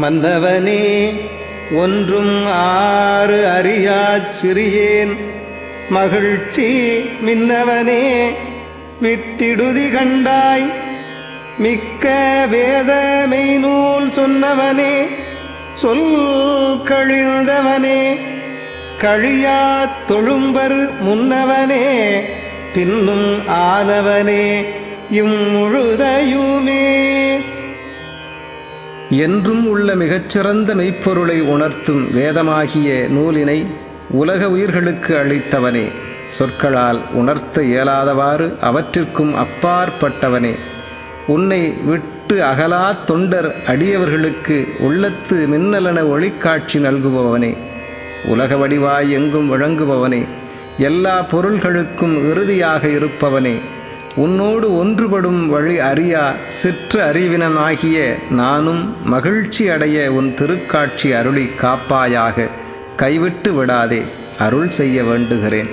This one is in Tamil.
மன்னவனே ஒன்றும் ஆறு அறியா சிறியேன். மகிழ்ச்சி மின்னவனே விட்டிடுதி கண்டாய். மிக்க வேதமை நூல் சொன்னவனே சொல் கழிந்தவனே. கழியா தொழும்பர் முன்னவனே பின்னும் ஆனவனே இம்முழுதையுமே என்றும் உள்ள மிகச்சிறந்த மெய்ப்பொருளை உணர்த்தும் வேதமாகிய நூலினை உலக உயிர்களுக்கு அளித்தவனே. சொற்களால் உணர்த்த இயலாதவாறு அவற்றிற்கும் அப்பாற்பட்டவனே. உன்னை விட்டு அகலா தொண்டர் அடியவர்களுக்கு உள்ளத்து மின்னலன ஒளிக்காட்சி நல்குபவனே. உலக வடிவாய் எங்கும் விளங்குபவனே. எல்லா பொருள்களுக்கும் இறுதியாக இருப்பவனே. உன்னோடு ஒன்றுபடும் வழி அறியா சிற்ற அறிவினனாகிய நானும் மகிழ்ச்சி அடைய உன் திருக்காட்சி அருளி காப்பாயாக. கைவிட்டு விடாதே அருள் செய்ய வேண்டுகிறேன்.